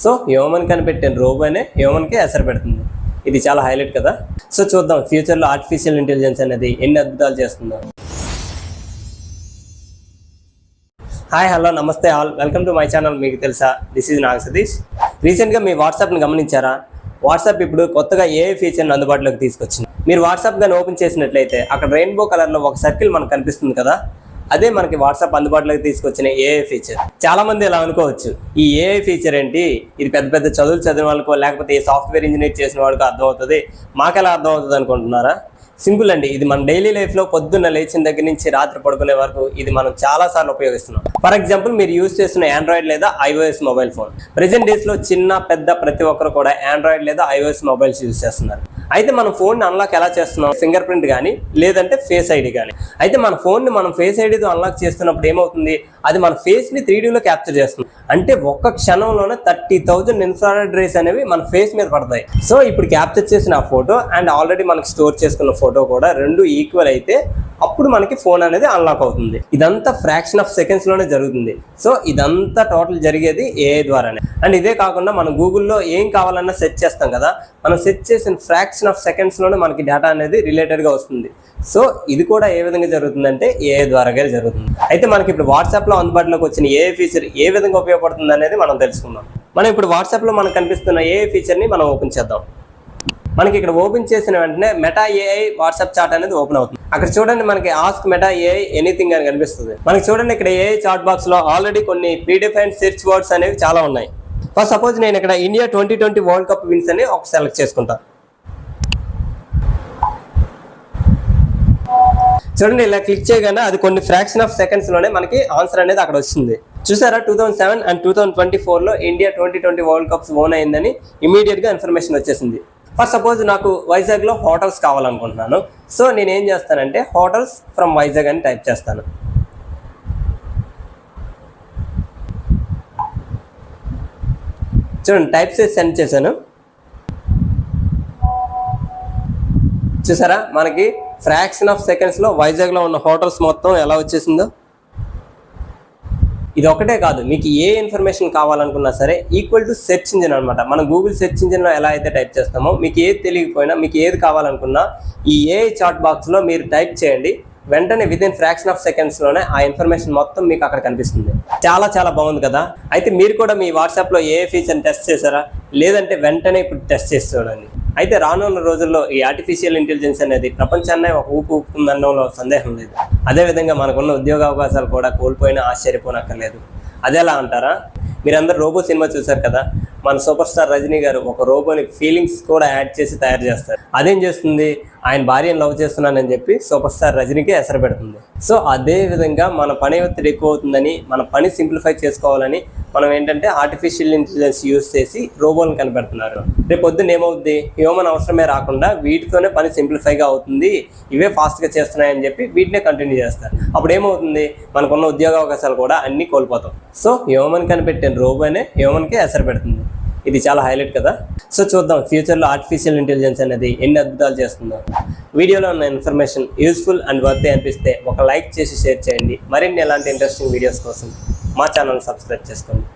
So human కనిపెట్టిన రోబోనే హ్యూమన్కి ఎసరు పెడుతుంది. ఇది చాలా హైలైట్ కదా. సో చూద్దాం ఫ్యూచర్లో ఆర్టిఫిషియల్ ఇంటెలిజెన్స్ అనేది ఎన్ని అద్భుతాలు చేస్తుందో. హాయ్ హలో నమస్తే all. Welcome to my channel మీకు తెలుసా? This is Naga Satish. రీసెంట్గా మీ వాట్సాప్ని గమనించారా? వాట్సాప్ ఇప్పుడు కొత్తగా ఏ ఫీచర్ని అందుబాటులోకి తీసుకొచ్చింది. మీరు వాట్సాప్ కానీ ఓపెన్ చేసినట్లయితే అక్కడ రెయిన్బో కలర్లో ఒక సర్కిల్ మనకు కనిపిస్తుంది కదా? అదే మనకి వాట్సాప్ అందుబాటులోకి తీసుకొచ్చిన ఏఐ ఫీచర్ చాలా మంది ఇలా అనుకోవచ్చు. ఈ ఏఐ ఫీచర్ ఏంటి? ఇది పెద్ద పెద్ద చదువులు చదివిన వాళ్ళకో లేకపోతే ఈ సాఫ్ట్వేర్ ఇంజనీర్ చేసిన వాళ్ళకో అర్థమవుతుంది. మాకెలా అర్థమవుతుంది అనుకుంటున్నారా? సింపుల్ అండి. ఇది మన డైలీ లైఫ్లో పొద్దున్న లేచిన దగ్గర నుంచి రాత్రి పడుకునే వరకు ఇది మనం చాలా సార్లు ఉపయోగిస్తున్నాం. ఫర్ ఎగ్జాంపుల్ మీరు యూజ్ చేస్తున్న ఆండ్రాయిడ్ లేదా ఐఓఎస్ మొబైల్ ఫోన్. ప్రెసెంట్ డేస్లో చిన్న పెద్ద ప్రతి ఒక్కరు కూడా ఆండ్రాయిడ్ లేదా ఐఓఎస్ మొబైల్స్ యూజ్ చేస్తున్నారు. అయితే మనం ఫోన్ అన్లాక్ ఎలా చేస్తున్నాం? ఫింగర్ ప్రింట్ కానీ లేదంటే ఫేస్ ఐడి కానీ అయితే మన ఫోన్ని మనం ఫేస్ ఐడితో అన్లాక్ చేస్తున్నప్పుడు ఏమవుతుంది? అది మన ఫేస్ని త్రీ లో క్యాప్చర్ చేస్తుంది. అంటే ఒక్క క్షణంలోనే థర్టీ థౌజండ్ ఇన్ఫ్రారెడ్ రేస్ అనేవి మన ఫేస్ మీద పడతాయి. సో ఇప్పుడు క్యాప్చర్ చేసిన ఆ ఫోటో అండ్ ఆల్రెడీ మనకి స్టోర్ చేసుకున్న ఫోటో కూడా రెండు ఈక్వల్ అయితే అప్పుడు మనకి ఫోన్ అనేది అన్లాక్ అవుతుంది. ఇదంతా ఫ్రాక్షన్ ఆఫ్ సెకండ్స్లోనే జరుగుతుంది. సో ఇదంతా టోటల్ జరిగేది ఏఐ ద్వారానే. అండ్ ఇదే కాకుండా మనం గూగుల్లో ఏం కావాలన్నా సెర్చ్ చేస్తాం కదా? మనం సెర్చ్ చేసిన ఫ్రాక్షన్ ఆఫ్ సెకండ్స్లోనే మనకి డేటా అనేది రిలేటెడ్గా వస్తుంది. సో ఇది కూడా ఏ విధంగా జరుగుతుందంటే ఏఐ ద్వారాగా జరుగుతుంది. అయితే మనకి ఇప్పుడు వాట్సాప్లో అందుబాటులోకి వచ్చిన ఏ ఫీచర్ ఏ విధంగా ఉపయోగపడుతుంది అనేది మనం తెలుసుకుందాం. మనం ఇప్పుడు వాట్సాప్లో మనకు కనిపిస్తున్న ఏ ఫీచర్ని మనం ఓపెన్ చేద్దాం. మనకి ఇక్కడ ఓపెన్ చేసిన వెంటనే మెటా ఏఐ వాట్సాప్ చాట్ అనేది ఓపెన్ అవుతుంది. అక్కడ చూడండి మనకి ఆస్క్ మెటా ఏఐ ఎనీథింగ్ అని కనిపిస్తుంది. మనకి చూడండి ఇక్కడ ఏఐ చాట్ బాక్స్లో ఆల్రెడీ కొన్ని ప్రీడిఫైన్డ్ సెర్చ్ వర్డ్స్ అనేవి చాలా ఉన్నాయి. ఫస్ట్ సపోజ్ నేను ఇక్కడ India twenty twenty world cup wins అని ఒక సెలెక్ట్ చేసుకుంటాను చూడండి ఇలా క్లిక్ చేయగానే అది కొన్ని ఫ్రాక్షన్ ఆఫ్ సెకండ్స్లోనే మనకి ఆన్సర్ అనేది అక్కడ వస్తుంది. చూసారా two thousand seven and two thousand twenty ఫోర్లో India twenty twenty world cups won అయిందని ఇమీడియట్గా ఇన్ఫర్మేషన్ వచ్చేసింది. ఫస్ట్ సపోజ్ నాకు వైజాగ్లో హోటల్స్ కావాలనుకుంటున్నాను. సో నేను ఏం చేస్తానంటే హోటల్స్ ఫ్రమ్ వైజాగ్ అని టైప్ చేస్తాను. చూడండి టైప్ చేసి సెండ్ చేశాను. చూసారా మనకి ఫ్రాక్షన్ ఆఫ్ సెకండ్స్లో వైజాగ్లో ఉన్న హోటల్స్ మొత్తం ఎలా వచ్చేసిందో? ఇది ఒకటే కాదు మీకు ఏ ఇన్ఫర్మేషన్ కావాలనుకున్నా సరే ఈక్వల్ టు సెర్చ్ ఇంజిన్ అనమాట మనం గూగుల్ సెర్చ్ ఇంజిన్లో ఎలా అయితే టైప్ చేస్తామో మీకు ఏది తెలియకపోయినా మీకు ఏది కావాలనుకున్నా ఈ ఏ చాట్ బాక్స్లో మీరు టైప్ చేయండి. వెంటనే విదిన్ ఫ్రాక్షన్ ఆఫ్ సెకండ్స్లోనే ఆ ఇన్ఫర్మేషన్ మొత్తం మీకు అక్కడ కనిపిస్తుంది. చాలా చాలా బాగుంది కదా? అయితే మీరు కూడా మీ వాట్సాప్లో ఏ ఫీచర్ని టెస్ట్ చేశారా? లేదంటే వెంటనే ఇప్పుడు టెస్ట్ చేసి చూడండి. అయితే రానున్న రోజుల్లో ఈ ఆర్టిఫిషియల్ ఇంటెలిజెన్స్ అనేది ప్రపంచాన్నే ఒక ఊపు ఊపుతుందనడంలో సందేహం లేదు. అదేవిధంగా మనకున్న ఉద్యోగ అవకాశాలు కూడా కోల్పోయినా ఆశ్చర్యపోనక్కర్లేదు. అదేలా అంటారా? మీరందరూ రోబో సినిమా చూశారు కదా? మన సూపర్ స్టార్ రజనీ గారు ఒక రోబోని ఫీలింగ్స్ కూడా యాడ్ చేసి తయారు చేస్తారు. అదేం చేస్తుంది? ఆయన భార్యను లవ్ చేస్తున్నానని చెప్పి సూపర్ స్టార్ రజనీకి ఎసరు పెడుతుంది. సో అదే విధంగా మన పని ఒత్తిడి ఎక్కువ అవుతుందని మన పని సింప్లిఫై చేసుకోవాలని మనం ఏంటంటే ఆర్టిఫిషియల్ ఇంటెలిజెన్స్ యూస్ చేసి రోబోలను కనిపెడుతున్నారు. రేపు పొద్దున్న ఏమవుద్ది? హ్యూమన్ అవసరమే రాకుండా వీటితోనే పని సింప్లిఫైగా అవుతుంది. ఇవే ఫాస్ట్గా చేస్తున్నాయని చెప్పి వీటినే కంటిన్యూ చేస్తారు. అప్పుడు ఏమవుతుంది? మనకున్న ఉద్యోగ అవకాశాలు కూడా అన్నీ కోల్పోతాం. సో హ్యూమన్ కనిపెట్టిన రోబోనే హ్యూమన్కి ఎసరు పెడుతుంది. ఇది చాలా హైలైట్ కదా. సో చూద్దాం ఫ్యూచర్లో ఆర్టిఫిషియల్ ఇంటెలిజెన్స్ అనేది ఎన్ని అద్భుతాలు చేస్తుందో. వీడియోలో ఉన్న ఇన్ఫర్మేషన్ యూస్ఫుల్ అండ్ వర్త్ అనిపిస్తే ఒక లైక్ చేసి షేర్ చేయండి. మరిన్ని ఎలాంటి ఇంట్రెస్టింగ్ వీడియోస్ కోసం మా ఛానల్ సబ్స్క్రైబ్ చేసుకోండి.